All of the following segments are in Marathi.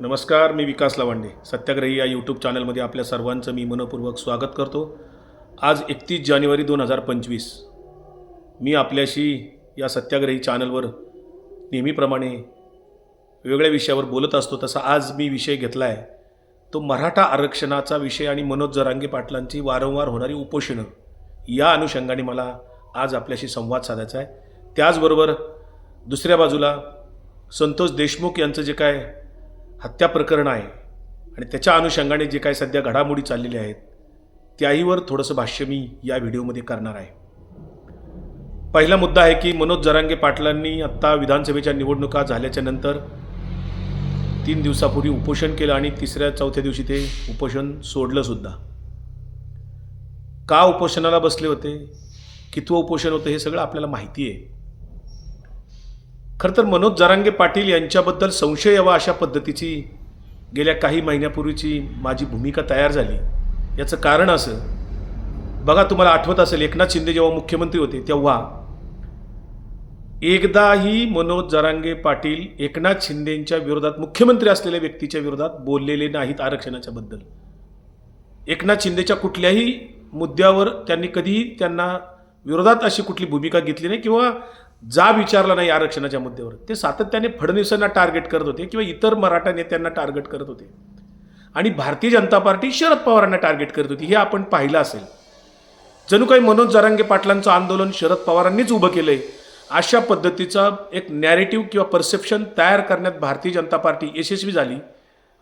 नमस्कार मी विकास लावांडे. सत्याग्रही या यूट्यूब चॅनलमध्ये आपल्या सर्वांचं मी मनपूर्वक स्वागत करतो. आज एकतीस जानेवारी दोन हजार पंचवीस. मी आपल्याशी या सत्याग्रही चॅनलवर नेहमीप्रमाणे वेगळ्या विषयावर बोलत असतो तसा आज मी विषय घेतला आहे तो मराठा आरक्षणाचा विषय आणि मनोज जरांगे पाटलांची वारंवार होणारी उपोषणं या अनुषंगाने मला आज आपल्याशी संवाद साधायचा आहे. त्याचबरोबर दुसऱ्या बाजूला संतोष देशमुख यांचं जे काय हत्या प्रकरण आहे. आणि त्याच्या अनुषंगाने जे काय सध्या घडामोडी चाललेल्या आहेत त्याहीवर थोडंसं भाष्य मी या व्हिडिओमध्ये करणार आहे. पहिला मुद्दा आहे की मनोज जरांगे पाटलांनी आत्ता विधानसभेच्या निवडणुका झाल्याच्यानंतर तीन दिवसापूर्वी उपोषण केलं आणि तिसऱ्या चौथ्या दिवशी ते उपोषण सोडलं सुद्धा. का उपोषणाला बसले होते? कितवं उपोषण होतं हे सगळं आपल्याला माहिती आहे. खरं तर मनोज जरांगे पाटील यांच्याबद्दल संशय यावा अशा पद्धतीची गेल्या काही महिन्यापूर्वीची माझी भूमिका तयार झाली. याचं कारण असं बघा तुम्हाला आठवत असेल एकनाथ शिंदे जेव्हा मुख्यमंत्री होते तेव्हा एकदाही मनोज जरांगे पाटील एकनाथ शिंदेंच्या विरोधात मुख्यमंत्री असलेल्या व्यक्तीच्या विरोधात बोललेले नाहीत आरक्षणाच्या बद्दल. एकनाथ शिंदेच्या कुठल्याही मुद्द्यावर त्यांनी कधीही त्यांना विरोधात अशी कुठली भूमिका घेतली नाही किंवा जा विचारला नाही आरक्षणाच्या मुद्द्यावर. ते सातत्याने फडणवीसांना टार्गेट करत होते किंवा इतर मराठा नेत्यांना टार्गेट करत होते. आणि भारतीय जनता पार्टी शरद पवारांना टार्गेट करत होती. हे आपण पाहिलं असेल. जणू काही मनोज जरांगे पाटलांचं आंदोलन शरद पवारांनीच उभं केलं आहे अशा पद्धतीचा एक नॅरेटिव्ह किंवा परसेप्शन तयार करण्यात भारतीय जनता पार्टी यशस्वी झाली.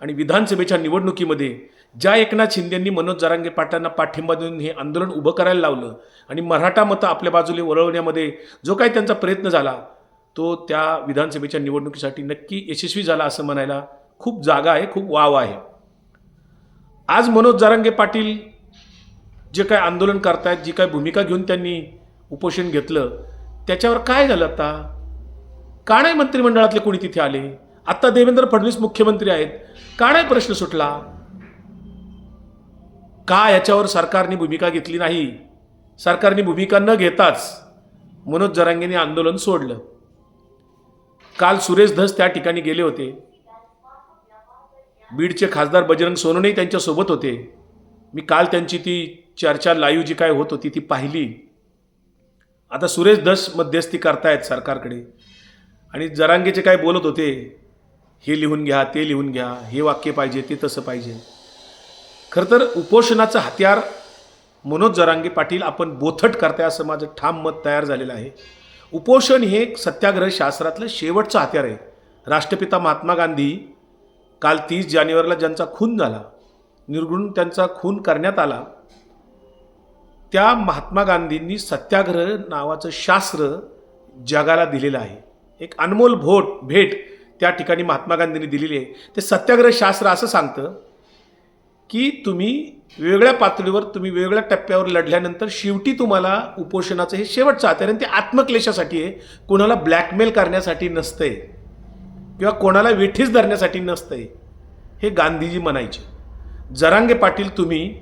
आणि विधानसभेच्या निवडणुकीमध्ये ज्या एकनाथ शिंदेंनी मनोज जरांगे पाटलांना पाठिंबा देऊन हे आंदोलन उभं करायला लावलं आणि मराठा मतं आपल्या बाजूने वळवण्यामध्ये जो काही त्यांचा प्रयत्न झाला तो त्या विधानसभेच्या निवडणुकीसाठी नक्की यशस्वी झाला असं म्हणायला खूप जागा आहे खूप वाव आहे. आज मनोज जरांगे पाटील जे काय आंदोलन करतायत जी काय भूमिका घेऊन त्यांनी उपोषण घेतलं त्याच्यावर काय झालं आता? का नाही मंत्रिमंडळातले कोणी तिथे आले? आत्ता देवेंद्र फडणवीस मुख्यमंत्री आहेत. का नाही प्रश्न सुटला? का याच्यावर सरकारने भूमिका घेतली नाही? सरकारने भूमिका न घेताच मनोज जरांगेने आंदोलन सोडलं. काल सुरेश धस त्या ठिकाणी गेले होते. बीडचे खासदार बजरंग सोनवणे त्यांच्यासोबत होते. मी काल त्यांची ती चर्चा लाईव्ह जी काय होत होती ती पाहिली. आता सुरेश धस मध्यस्थी करतायत सरकारकडे. आणि जरांगेचे काय बोलत होते हे लिहून घ्या ते लिहून घ्या हे वाक्य पाहिजे ते तसं पाहिजे. खरं तर उपोषणाचं हत्यार मनोज जरांगे पाटील आपण बोथट करताय असं माझं ठाम मत तयार झालेलं आहे. उपोषण हे एक सत्याग्रह शास्त्रातलं शेवटचं हत्यार आहे. राष्ट्रपिता महात्मा गांधी काल तीस जानेवारीला ज्यांचा खून झाला निर्गुण त्यांचा खून करण्यात आला त्या महात्मा गांधींनी सत्याग्रह नावाचं शास्त्र जगाला दिलेलं आहे. एक अनमोल भोट भेट त्या ठिकाणी महात्मा गांधींनी दिलेली आहे. ते सत्याग्रह शास्त्र असं सांगतं की तुम्ही वेगळ्या पातळीवर तुम्ही वेगळ्या टप्प्यावर लढल्यानंतर शेवटी तुम्हाला उपोषणाचं हे शेवटचं आहे. आणि ते आत्मक्लेशासाठी आहे. कोणाला ब्लॅकमेल करण्यासाठी नसतंय. किंवा कोणाला वेठीस धरण्यासाठी नसतंय. हे गांधीजी म्हणायचे. जरांगे पाटील तुम्ही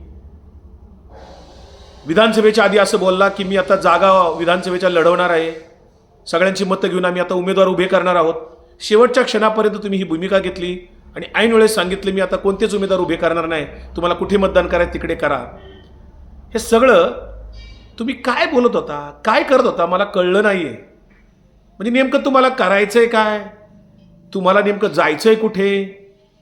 विधानसभेच्या आधी असं बोलला की मी आता जागा विधानसभेच्या लढवणार आहे. सगळ्यांची मतं घेऊन आम्ही आता उमेदवार उभे करणार आहोत. शेवटच्या क्षणापर्यंत तुम्ही ही भूमिका घेतली. आणि ऐन वेळेस सांगितलं मी आता कोणतेच उमेदवार उभे करणार नाही? तुम्हाला कुठे मतदान करायचं? तिकडे करा. हे सगळं तुम्ही काय बोलत होता? काय करत होता? मला कळलं नाही आहे म्हणजे नेमकं तुम्हाला करायचं आहे काय? तुम्हाला नेमकं जायचं आहे कुठे?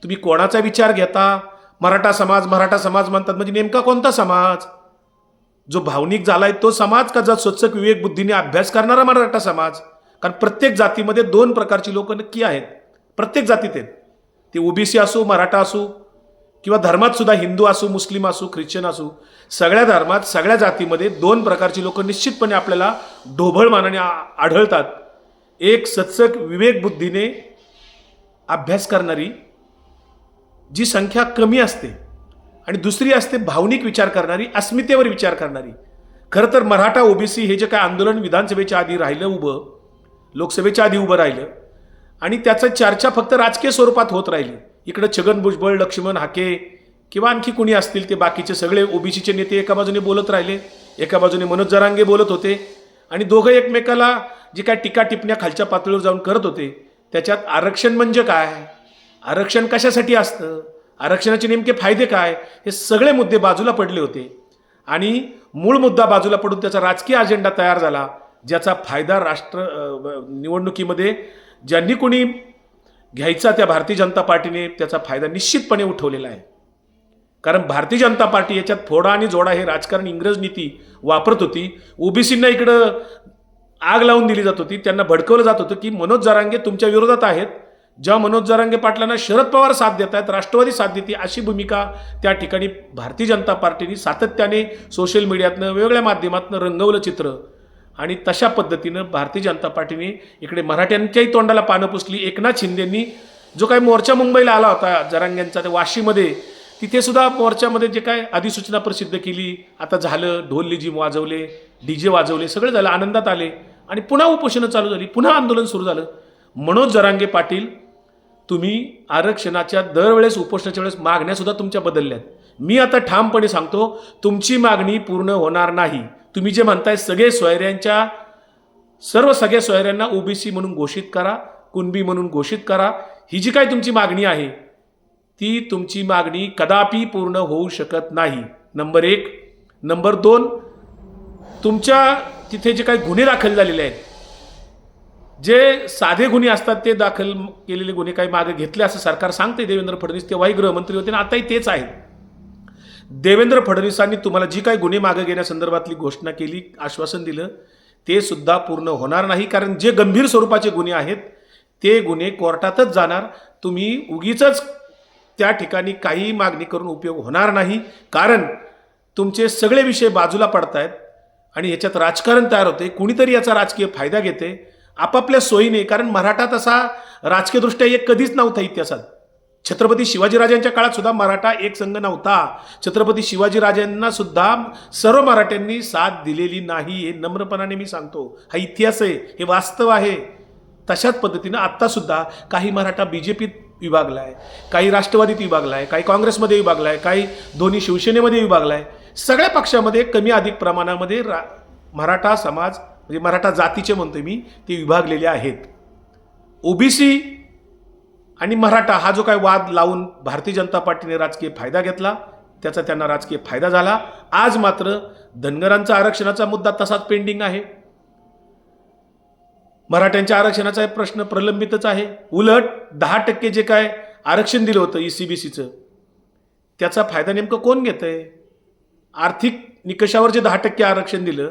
तुम्ही कोणाचा विचार घेता? मराठा समाज मराठा समाज म्हणतात. म्हणजे नेमका कोणता समाज? जो भावनिक झाला आहे तो समाज का जो स्वच्छ विवेक बुद्धीने अभ्यास करणारा मराठा समाज? कारण प्रत्येक जातीमध्ये दोन प्रकारची लोक नक्की आहेत. प्रत्येक जातीत आहेत. ते ओबीसी असो मराठा असो किंवा धर्मात सुद्धा हिंदू असो मुस्लिम असो ख्रिश्चन असो सगळ्या धर्मात सगळ्या जातीमध्ये दोन प्रकारची लोक निश्चितपणे आपल्याला ढोबळ मानाने आढळतात. एक सत्सक विवेक बुद्धीने अभ्यास करणारी जी संख्या कमी असते आणि दुसरी असते भावनिक विचार करणारी अस्मितेवर विचार करणारी. खरं तर मराठा ओबीसी हे जे काय आंदोलन विधानसभेच्या आधी राहिलं उभं लोकसभेच्या आधी उभं राहिलं आणि त्याचं चर्चा फक्त राजकीय स्वरूपात होत राहिली. इकडं छगन भुजबळ लक्ष्मण हाके किंवा आणखी कुणी असतील ते बाकीचे सगळे ओबीसीचे नेते एका बाजूने बोलत राहिले एका बाजूने मनोज जरांगे बोलत होते आणि दोघं एकमेकाला जी काय टीका टिपण्या खालच्या पातळीवर जाऊन करत होते त्याच्यात आरक्षण म्हणजे काय? आरक्षण कशासाठी असतं? आरक्षणाचे नेमके फायदे काय? हे सगळे मुद्दे बाजूला पडले होते. आणि मूळ मुद्दा बाजूला पडून त्याचा राजकीय अजेंडा तयार झाला ज्याचा फायदा राष्ट्र निवडणुकीमध्ये ज्यांनी कोणी घ्यायचा त्या भारतीय जनता पार्टीने त्याचा फायदा निश्चितपणे उठवलेला आहे. कारण भारतीय जनता पार्टी याच्यात फोडा आणि जोडा हे राजकारण इंग्रज नीती वापरत होती. ओबीसींना इकडं आग लावून दिली जात होती. त्यांना भडकवलं जात होतं की मनोज जरांगे तुमच्या विरोधात आहेत. ज्या मनोज जरांगे पाटलांना शरद पवार साथ देत आहेत राष्ट्रवादी साथ देते अशी भूमिका त्या ठिकाणी भारतीय जनता पार्टीने सातत्याने सोशल मीडियातनं वेगवेगळ्या माध्यमातनं रंगवलं चित्र आणि तशा पद्धतीनं भारतीय जनता पार्टीने इकडे मराठ्यांच्याही तोंडाला पानं पुसली. एकनाथ शिंदेंनी जो काही मोर्चा मुंबईला आला होता जरांग्यांचा ते वाशीमध्ये तिथेसुद्धा मोर्चामध्ये जे काय अधिसूचना प्रसिद्ध केली. आता झालं ढोल लिजिम वाजवले डी जे वाजवले सगळं झालं आनंदात आले. आणि पुन्हा उपोषणं चालू झाली पुन्हा आंदोलन सुरू झालं. मनोज जरांगे पाटील तुम्ही आरक्षणाच्या दरवेळेस उपोषणाच्या वेळेस मागण्यासुद्धा तुमच्या बदलल्यात. मी आता ठामपणे सांगतो तुमची मागणी पूर्ण होणार नाही. तुम्ही जे म्हणताय सगळे सोयऱ्यांच्या सर्व सगळ्या सोयऱ्यांना ओबीसी म्हणून घोषित करा कुणबी म्हणून घोषित करा. ही जी काय तुमची मागणी आहे ती तुमची मागणी कदापि पूर्ण होऊ शकत नाही. नंबर एक. नंबर दोन तुमच्या तिथे जे काही गुन्हे दाखल झालेले आहेत जे साधे गुन्हे असतात ते दाखल केलेले गुन्हे काही मागे घेतले असं सरकार सांगते देवेंद्र फडणवीस तेव्हाही गृहमंत्री होते आणि आताही तेच आहेत. देवेंद्र फडणवीसांनी तुम्हाला जी काही गुन्हे मागे घेण्यासंदर्भातली घोषणा केली आश्वासन दिलं ते सुद्धा पूर्ण होणार नाही. कारण जे गंभीर स्वरूपाचे गुन्हे आहेत ते गुन्हे कोर्टातच जाणार. तुम्ही उगीच त्या ठिकाणी काही मागणी करून उपयोग होणार नाही. कारण तुमचे सगळे विषय बाजूला पडत आहेत आणि याच्यात राजकारण तयार होते कुणीतरी याचा राजकीय फायदा घेते आपापल्या सोयीने कारण मराठा तसा राजकीयदृष्ट्या एक कधीच नव्हता इतिहासात. छत्रपती शिवाजीराजांच्या काळात सुद्धा मराठा एक संघ नव्हता. छत्रपती शिवाजीराजांना सुद्धा सर्व मराठ्यांनी साथ दिलेली नाही हे नम्रपणाने मी सांगतो. हा इतिहास आहे हे वास्तव आहे. तशाच पद्धतीनं आत्तासुद्धा काही मराठा बी जे पीत विभागला आहे काही राष्ट्रवादीत विभागला आहे काही काँग्रेसमध्ये विभागला आहे काही दोन्ही शिवसेनेमध्ये विभागला आहे सगळ्या पक्षामध्ये कमी अधिक प्रमाणामध्ये रा मराठा समाज म्हणजे मराठा जातीचे म्हणतोय मी ते विभागलेले आहेत. ओबीसी आणि मराठा हा जो काय वाद लावून भारतीय जनता पार्टीने राजकीय फायदा घेतला त्याचा त्यांना राजकीय फायदा झाला. आज मात्र धनगरांचा आरक्षणाचा मुद्दा तसाच पेंडिंग आहे. मराठ्यांच्या आरक्षणाचा प्रश्न प्रलंबितच आहे. उलट दहा टक्के जे काय आरक्षण दिलं होतं ई सी बी सीचं त्याचा फायदा नेमकं कोण घेत आहे आर्थिक निकषावर जे दहा टक्के आरक्षण दिलं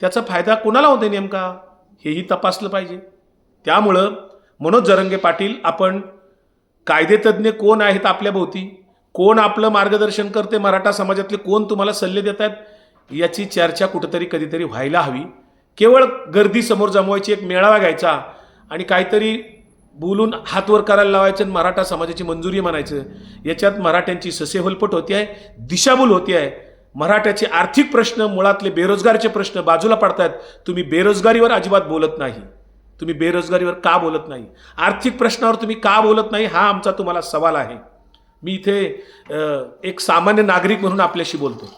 त्याचा फायदा कोणाला होतोय नेमका? हेही तपासलं पाहिजे. त्यामुळं मनोज जरंगे पाटील आपण कायदेतज्ञ कोण आहेत आपल्या भोवती? कोण आपलं मार्गदर्शन करते? मराठा समाजातले कोण तुम्हाला सल्ले देत आहेत? याची चर्चा कुठंतरी कधीतरी व्हायला हवी. केवळ गर्दी समोर जमवायची एक मेळावा घ्यायचा आणि काहीतरी बोलून हातवर करायला लावायचं आणि मराठा समाजाची मंजुरी म्हणायचं याच्यात मराठ्यांची ससेहोलपट होती आहे दिशाभूल होती आहे. मराठ्याचे आर्थिक प्रश्न मुळातले बेरोजगारचे प्रश्न बाजूला पडतायत. तुम्ही बेरोजगारीवर अजिबात बोलत नाही. तुम्ही बेरोजगारीवर का बोलत नाही? आर्थिक प्रश्नावर तुम्ही का बोलत नाही? हा आमचा तुम्हाला सवाल आहे. मी इथे एक सामान्य नागरिक म्हणून आपल्याशी बोलतो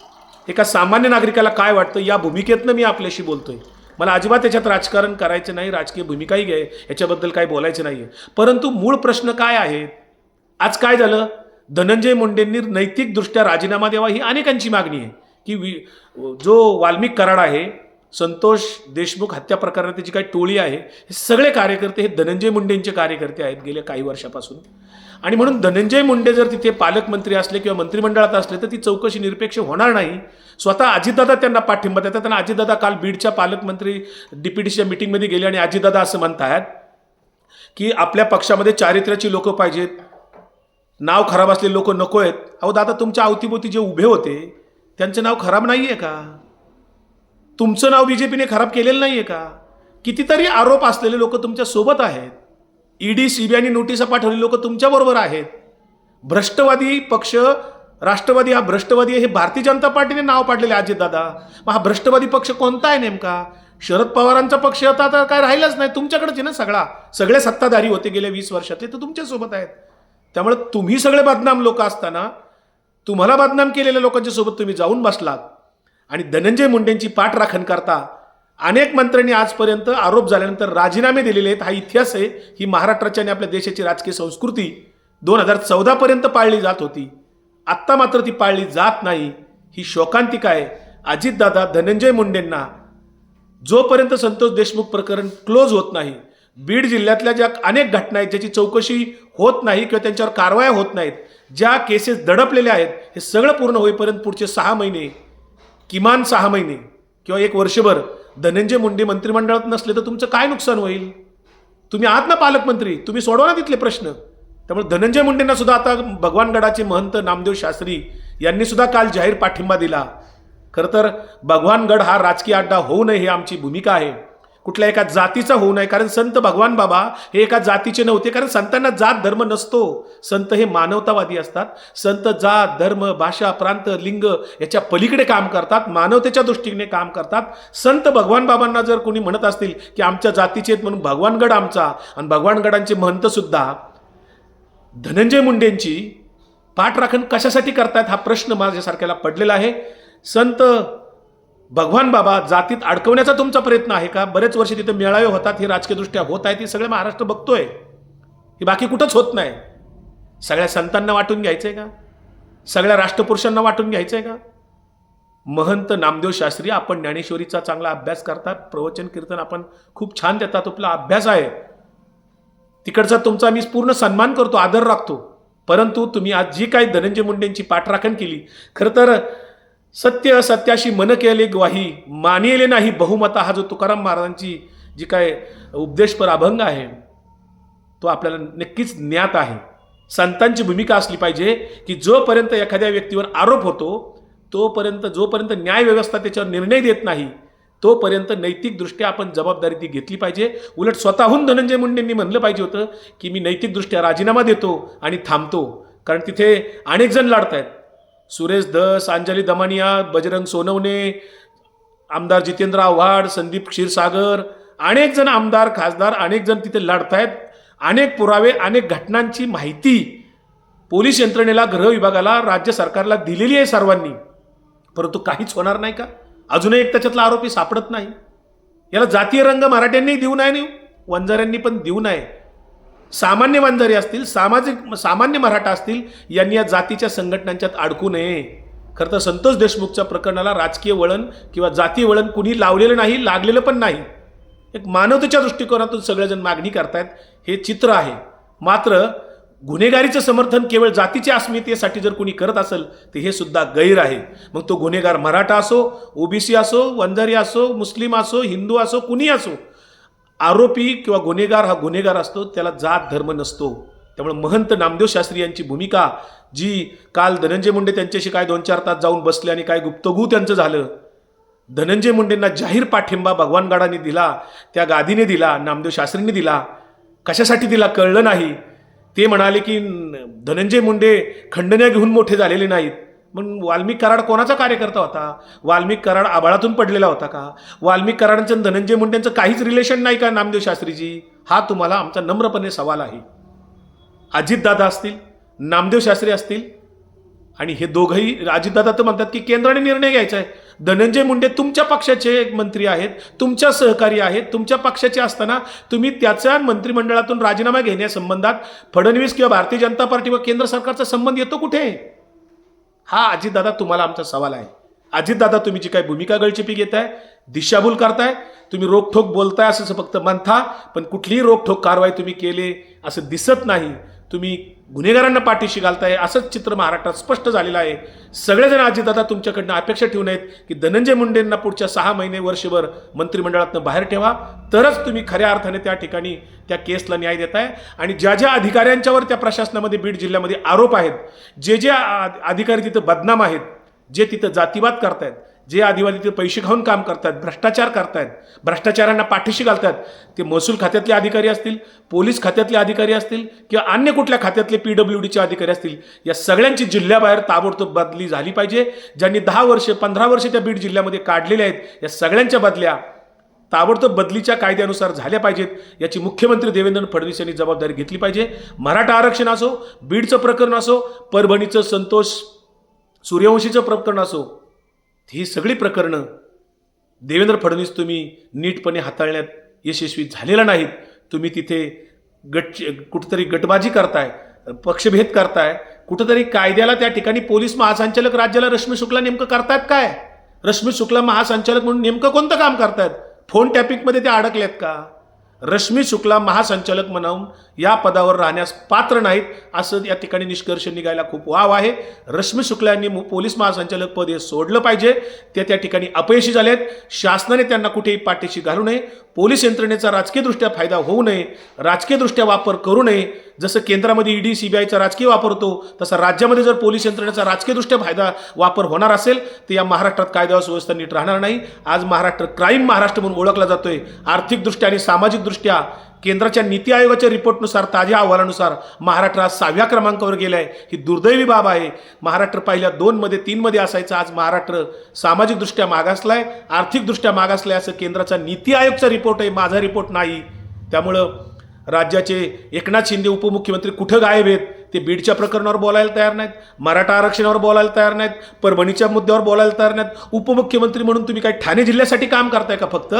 एका सामान्य नागरिकाला काय वाटतं? या भूमिकेतनं मी आपल्याशी बोलतोय. मला अजिबात त्याच्यात राजकारण करायचं नाही राजकीय भूमिकाही घ्याय याच्याबद्दल काही बोलायचं नाही आहे परंतु मूळ प्रश्न काय आहेत? आज काय झालं? धनंजय मुंडेंनी नैतिकदृष्ट्या राजीनामा द्यावा ही अनेकांची मागणी आहे. की वि जो वाल्मिक कराड आहे संतोष देशमुख हत्या प्रकरणात जी काही टोळी आहे हे सगळे कार्यकर्ते हे धनंजय मुंडेंचे कार्यकर्ते आहेत गेल्या काही वर्षापासून. आणि म्हणून धनंजय मुंडे जर तिथे पालकमंत्री असले किंवा मंत्रिमंडळात असले तर ती चौकशी निरपेक्ष होणार नाही. स्वतः अजितदादा त्यांना पाठिंबा देतात त्यांना अजितदादा काल बीडच्या पालकमंत्री डीपीडीसीच्या मिटिंगमध्ये गेले आणि अजितदादा असं म्हणत आहेत की आपल्या पक्षामध्ये चारित्र्याची लोकं पाहिजेत. नाव खराब असलेले लोक नको आहेत. अहो दादा तुमच्या अवतीभोवती जे उभे होते त्यांचं नाव खराब नाही आहे का? तुमचं नाव बी जे पीने खराब केलेलं नाही आहे का? कितीतरी आरोप असलेले लोक तुमच्यासोबत आहेत. ईडी सीबीआयने नोटिसा पाठवलेली लोक तुमच्याबरोबर आहेत. भ्रष्टवादी पक्ष राष्ट्रवादी हा भ्रष्टवादी हे भारतीय जनता पार्टीने नाव पाडलेले अजित दादा मग हा भ्रष्टवादी पक्ष कोणता आहे नेमका? शरद पवारांचा पक्ष आता तर काय राहिलाच नाही. तुमच्याकडेच आहे ना सगळा. सगळे सत्ताधारी होते गेले वीस वर्षातले तर तुमच्यासोबत आहेत. त्यामुळे तुम्ही सगळे बदनाम लोक असताना तुम्हाला बदनाम केलेल्या लोकांच्या सोबत तुम्ही जाऊन बसलात. आणि धनंजय मुंडेंची पाठराखण करता अनेक मंत्र्यांनी आजपर्यंत आरोप झाल्यानंतर राजीनामे दिलेले आहेत. हा इतिहास आहे. ही महाराष्ट्राची आणि आपल्या देशाची राजकीय संस्कृती दोन हजार चौदापर्यंत पाळली जात होती. आत्ता मात्र ती पाळली जात नाही. ही शोकांतिका आहे. अजितदादा धनंजय मुंडेंना जोपर्यंत संतोष देशमुख प्रकरण क्लोज होत नाही बीड जिल्ह्यातल्या ज्या अनेक घटना आहेत ज्याची चौकशी होत नाही किंवा त्यांच्यावर कारवाया होत नाहीत ज्या केसेस दडपलेल्या आहेत हे सगळं पूर्ण होईपर्यंत पुढचे सहा महिने किमान सहा महिने किंवा एक वर्षभर धनंजय मुंडे मंत्रिमंडळात नसले तर तुमचं काय नुकसान होईल? तुम्ही आहात ना पालकमंत्री तुम्ही सोडवा ना तिथले प्रश्न. त्यामुळे धनंजय मुंडेंना सुद्धा आता भगवानगडाचे महंत नामदेव शास्त्री यांनी सुद्धा काल जाहीर पाठिंबा दिला. खरं तर भगवानगड हा राजकीय अड्डा होऊ नये ही आमची भूमिका आहे. कुठल्या एका जातीचा होऊ नये. कारण संत भगवान बाबा हे एका जातीचे नव्हते. कारण संतांना जात धर्म नसतो. संत हे मानवतावादी असतात. संत जात धर्म भाषा प्रांत लिंग याच्या पलीकडे काम करतात. मानवतेच्या दृष्टीने काम करतात. संत भगवान बाबांना जर कोणी म्हणत असतील की आमच्या जातीचे आहेत म्हणून भगवानगड आमचा आणि भगवानगडांचे महंतसुद्धा धनंजय मुंडेंची पाठराखण कशासाठी करतायत हा प्रश्न माझ्यासारख्याला पडलेला आहे. संत भगवान बाबा जातीत अडकवण्याचा तुमचा प्रयत्न आहे का? बरेच वर्ष तिथे मेळावे होतात हे राजकीयदृष्ट्या होत आहेत ती सगळे महाराष्ट्र बघतोय. हे बाकी कुठंच होत नाही. सगळ्या संतांना वाटून घ्यायचं आहे का? सगळ्या राष्ट्रपुरुषांना वाटून घ्यायचं आहे का? महंत नामदेव शास्त्री आपण ज्ञानेश्वरीचा चांगला अभ्यास करतात प्रवचन कीर्तन आपण खूप छान देतात आपला अभ्यास आहे. तिकडचा तुमचा मी पूर्ण सन्मान करतो आदर राखतो. परंतु तुम्ही आज जी काही धनंजय मुंडेंची पाठराखण केली खरं तर सत्य सत्याशी मन केले ग्वाही मानिले नाही बहुमता हा जो तुकाराम महाराजांची जी काय उपदेशपर अभंग आहे तो आपल्याला नक्कीच ज्ञात आहे. संतांची भूमिका असली पाहिजे की जोपर्यंत एखाद्या व्यक्तीवर आरोप होतो तोपर्यंत जोपर्यंत न्याय व्यवस्था त्याच्यावर निर्णय देत नाही तोपर्यंत नैतिकदृष्ट्या आपण जबाबदारी ती घेतली पाहिजे. उलट स्वतःहून धनंजय मुंडेंनी म्हणलं पाहिजे होतं की मी नैतिकदृष्ट्या राजीनामा देतो आणि थांबतो. कारण तिथे अनेक जण लढत आहेत सुरेश धस अंजली दमानिया बजरंग सोनवणे आमदार जितेंद्र आव्हाड संदीप क्षीरसागर अनेक जण आमदार खासदार अनेक जण तिथे लढतायत. अनेक पुरावे अनेक घटनांची माहिती पोलीस यंत्रणेला गृह विभागाला राज्य सरकारला दिलेली आहे सर्वांनी. परंतु काहीच होणार नाही का? अजूनही एक त्याच्यातला आरोपी सापडत नाही. याला जातीय रंग मराठ्यांनी देऊ नये आणि वंजाऱ्यांनी पण देऊ नये. सामान्य वंजारी असतील सामाजिक सामान्य मराठा असतील यांनी या जातीच्या संघटनांच्यात अडकू नये. खरं तर संतोष देशमुखच्या प्रकरणाला राजकीय वळण किंवा जातीय वळण कुणी लावलेलं नाही लागलेलं पण नाही. एक मानवतेच्या दृष्टिकोनातून सगळेजण मागणी करतायत हे चित्र आहे. मात्र गुन्हेगारीचं समर्थन केवळ जातीच्या अस्मितेसाठी जर कोणी करत असेल तर हे सुद्धा गैर आहे. मग तो गुन्हेगार मराठा असो ओबीसी असो वंजारी असो मुस्लिम असो हिंदू असो कुणी असो आरोपी किंवा गुन्हेगार हा गुन्हेगार असतो त्याला जात धर्म नसतो. त्यामुळे महंत नामदेव शास्त्री यांची भूमिका जी काल धनंजय मुंडे त्यांच्याशी काय दोन चार तास जाऊन बसले आणि काय गुप्तगू त्यांचं झालं धनंजय मुंडेंना जाहीर पाठिंबा भगवान गाडाने दिला त्या गादीने दिला नामदेव शास्त्रींनी दिला. कशासाठी दिला कळलं नाही? ते म्हणाले की धनंजय मुंडे खंडण्या घेऊन मोठे झालेले नाहीत. मग वाल्मिक कराड कोणाचा कार्यकर्ता होता? वाल्मिक कराड आबाळातून पडलेला होता का? वाल्मिक कराडांचं धनंजय मुंडेंचं काहीच रिलेशन नाही का नामदेव शास्त्रीजी? हा तुम्हाला आमचा नम्रपणे सवाल आहे. अजितदादा असतील नामदेव शास्त्री असतील आणि हे दोघंही अजितदादा तर म्हणतात की केंद्राने निर्णय घ्यायचा आहे. धनंजय मुंडे तुमच्या पक्षाचे मंत्री आहेत तुमच्या सहकारी आहेत तुमच्या पक्षाचे असताना तुम्ही त्याच्या मंत्रिमंडळातून राजीनामा घेण्यासंबंधात फडणवीस किंवा भारतीय जनता पार्टी व केंद्र सरकारचा संबंध येतो कुठे? हा अजितदादा तुम्हाला आमचा सवाल आहे. अजितदादा तुम्ही जी काही भूमिका गळचिपी घेताय दिशाभूल करताय तुम्ही रोखठोक बोलताय असं फक्त म्हणता पण कुठलीही रोखठोक कारवाई तुम्ही केली असं दिसत नाही. तुम्ही गुन्हेगारांना पाठीशी घालताय असंच चित्र महाराष्ट्रात स्पष्ट झालेलं आहे. सगळेजण अजितदादा तुमच्याकडनं अपेक्षा ठेवून आहेत की धनंजय मुंडेंना पुढच्या सहा महिने वर्षभर मंत्रिमंडळातनं बाहेर ठेवा. तरच तुम्ही खऱ्या अर्थाने त्या ठिकाणी त्या केसला न्याय देताय. आणि ज्या ज्या अधिकाऱ्यांच्यावर त्या प्रशासनामध्ये बीड जिल्ह्यामध्ये आरोप आहेत जे जे आ- अधिकारी तिथं बदनाम आहेत जे तिथं जातीवाद करतायत जे आदिवासी तिथे पैसे खाऊन काम करतात भ्रष्टाचार करतायत भ्रष्टाचारांना पाठीशी घालतात ते महसूल खात्यातले अधिकारी असतील पोलीस खात्यातले अधिकारी असतील किंवा अन्य कुठल्या खात्यातले पी डब्ल्यू डीचे अधिकारी असतील या सगळ्यांची जिल्ह्याबाहेर ताबडतोब बदली झाली पाहिजे. ज्यांनी दहा वर्ष पंधरा वर्ष त्या बीड जिल्ह्यामध्ये काढलेले आहेत या सगळ्यांच्या बदल्या ताबडतोब बदलीच्या कायद्यानुसार झाल्या पाहिजेत याची मुख्यमंत्री देवेंद्र फडणवीस यांनी जबाबदारी घेतली पाहिजे. मराठा आरक्षण असो बीडचं प्रकरण असो परभणीचं संतोष सूर्यवंशीचं प्रकरण असो ही सगळी प्रकरणं देवेंद्र फडणवीस तुम्ही नीटपणे हाताळण्यात यशस्वी झालेला नाहीत. तुम्ही तिथे गट कुठंतरी गटबाजी करताय पक्षभेद करताय. कुठंतरी कायद्याला त्या ठिकाणी पोलीस महासंचालक राज्याला रश्मी शुक्ला नेमकं करतायत काय? रश्मी शुक्ला महासंचालक म्हणून नेमकं कोणतं काम करतायत? फोन टॅपिंगमध्ये ते अडकलेत का? रश्मी शुक्ला महासंचालक म्हणून या पदावर राहण्यास पात्र नाहीत असं या ठिकाणी निष्कर्ष निघायला खूप वाव आहे. रश्मी शुक्ला यांनी पोलीस महासंचालक पद हे सोडलं पाहिजे. ते त्या ठिकाणी अपयशी झालेत. शासनाने त्यांना कुठेही पाठीशी घालू नये. पोलीस यंत्रणेचा राजकीयदृष्ट्या फायदा होऊ नये राजकीयदृष्ट्या वापर करू नये. जसं केंद्रामध्ये ईडी सीबीआयचा राजकीय वापर होतो तसा राज्यामध्ये जर पोलीस यंत्रणेचा राजकीयदृष्ट्या फायदा वापर होणार असेल तर या महाराष्ट्रात कायदा सुव्यवस्था नीट राहणार नाही. आज महाराष्ट्र क्राईम महाराष्ट्र म्हणून ओळखला जातोय. आर्थिकदृष्ट्या आणि सामाजिकदृष्ट्या केंद्राच्या नीती आयोगाच्या रिपोर्टनुसार ताज्या अहवालानुसार महाराष्ट्र आज सहाव्या क्रमांकावर गेला आहे ही दुर्दैवी बाब आहे. महाराष्ट्र पहिल्या दोनमध्ये तीनमध्ये असायचं. आज महाराष्ट्र सामाजिकदृष्ट्या मागासला आहे आर्थिकदृष्ट्या मागासला आहे असं केंद्राचा नीती आयोगचा रिपोर्ट आहे. माझा रिपोर्ट नाही. त्यामुळं राज्याचे एकनाथ शिंदे उपमुख्यमंत्री कुठं गायब आहेत? ते बीडच्या प्रकरणावर बोलायला तयार नाहीत. मराठा आरक्षणावर बोलायला तयार नाहीत. परभणीच्या मुद्द्यावर बोलायला तयार नाहीत. उपमुख्यमंत्री म्हणून तुम्ही काही ठाणे जिल्ह्यासाठी काम करताय का फक्त?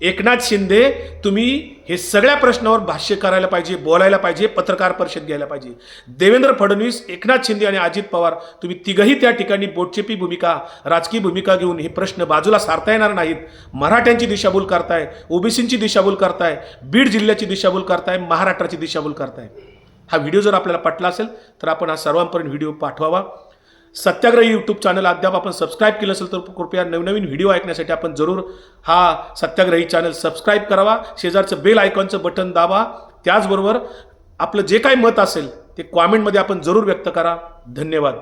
एकनाथ शिंदे तुम्ही हे सगळ्या प्रश्नावर भाष्य करायला पाहिजे बोलायला पाहिजे पत्रकार परिषद घ्यायला पाहिजे. देवेंद्र फडणवीस एकनाथ शिंदे आणि अजित पवार तुम्ही तिघही त्या ठिकाणी बोटचेपी भूमिका राजकीय भूमिका घेऊन हे प्रश्न बाजूला सारता येणार नाहीत. मराठ्यांची दिशाभूल करताय ओबीसींची दिशाभूल करताय बीड जिल्ह्याची दिशाभूल करताय महाराष्ट्राची दिशाभूल करताय. हा व्हिडिओ जर आपल्याला पटला असेल तर आपण हा सर्वांपर्यंत व्हिडिओ पाठवावा. सत्याग्रही यूट्यूब चॅनल अद्याप आपण सबस्क्राईब केलं असेल तर कृपया नवनवीन व्हिडिओ ऐकण्यासाठी आपण जरूर हा सत्याग्रही चॅनल सबस्क्राईब करावा. शेजारचं बेल आयकॉनचं बटन दाबा. त्याचबरोबर आपलं जे काही मत असेल ते कॉमेंटमध्ये आपण जरूर व्यक्त करा. धन्यवाद.